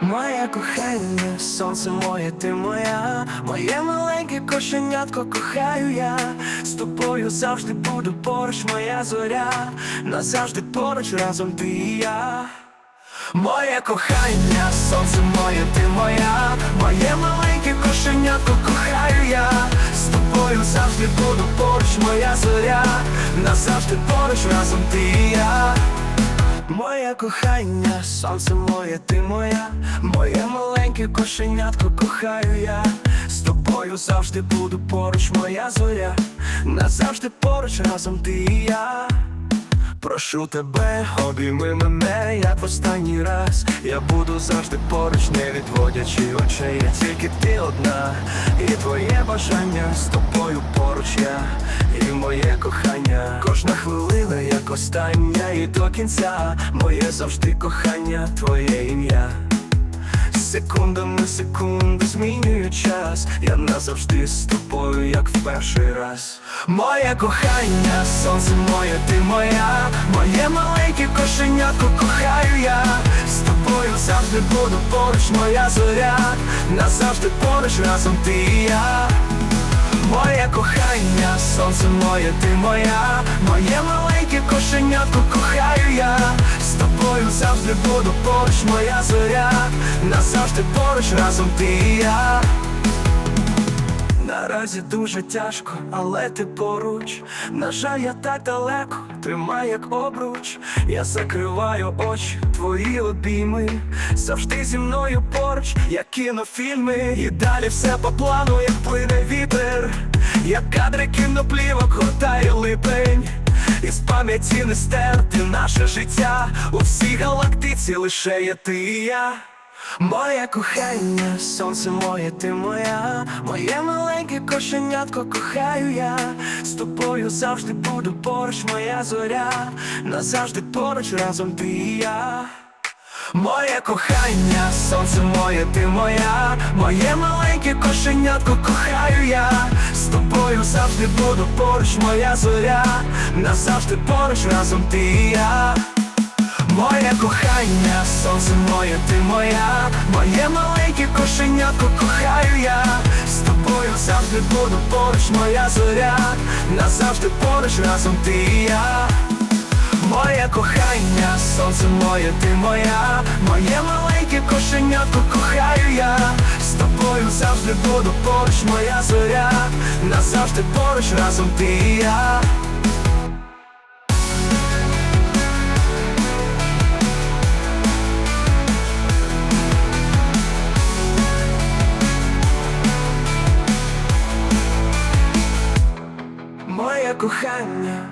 Моє кохання, сонце моє, ти моя, моє маленьке кошенятко кохаю я, з тобою завжди буду поруч, моя зоря, назавжди поруч разом ти і я. Моє кохання, сонце моє, ти моя, моє маленьке кошенятко кохаю я, з тобою завжди буду поруч, моя зоря, назавжди поруч разом ти і я. Моє кохання, сонце моє, ти моя, моє маленьке кошенятко кохаю я, з тобою завжди буду поруч, моя зоря, назавжди поруч разом ти і я. Прошу тебе, обійми мене, як в останній раз. Я буду завжди поруч, не відводячи очей. Тільки ти одна, і твоє бажання з тобою поруч я, і моє кохання. Кожна хвилина, як остання, і до кінця Моє завжди кохання, твоє ім'я. Секундами секунди змінюю час, я назавжди з тобою, як в перший раз. Моє кохання, сонце моє, ти моя, моє маленьке кошенятко кохаю я, з тобою завжди буду поруч, моя зоря, назавжди поруч разом ти і я. Моє кохання, сонце моє, ти моя, моє маленьке кошенятко кохаю я, з тобою завжди буду поруч, моя зоря, назавжди поруч разом ти і я. Наразі дуже тяжко, але ти поруч. На жаль, я так далеко, тримай як обруч. Я закриваю очі, твої обійми. Завжди зі мною поруч, як кінофільми. І далі все по плану, як плине вітер. Як кадри кіноплівок, гортає липень. Із пам'яті не стерти наше життя. У всій галактиці лише є ти і я. Моє кохання, сонце моє, ти моя, моє маленьке кошенятко кохаю я, з тобою завжди буду поруч, моя зоря, назавжди поруч разом ти і я. Моє кохання, сонце моє, ти моя, моє маленьке кошенятко кохаю я, з тобою завжди буду поруч, моя зоря, назавжди поруч разом ти і я. Моє кохання, сонце моє, ти моя, моє маленьке кошенятко кохаю я, з тобою завжди буду поруч, моя зоря, назавжди поруч разом ти і я. Моє кохання, сонце моє, ти моя, моє маленьке кошенятко кохаю я, з тобою завжди буду поруч, моя зоря, назавжди поруч разом ти і я. Кохання,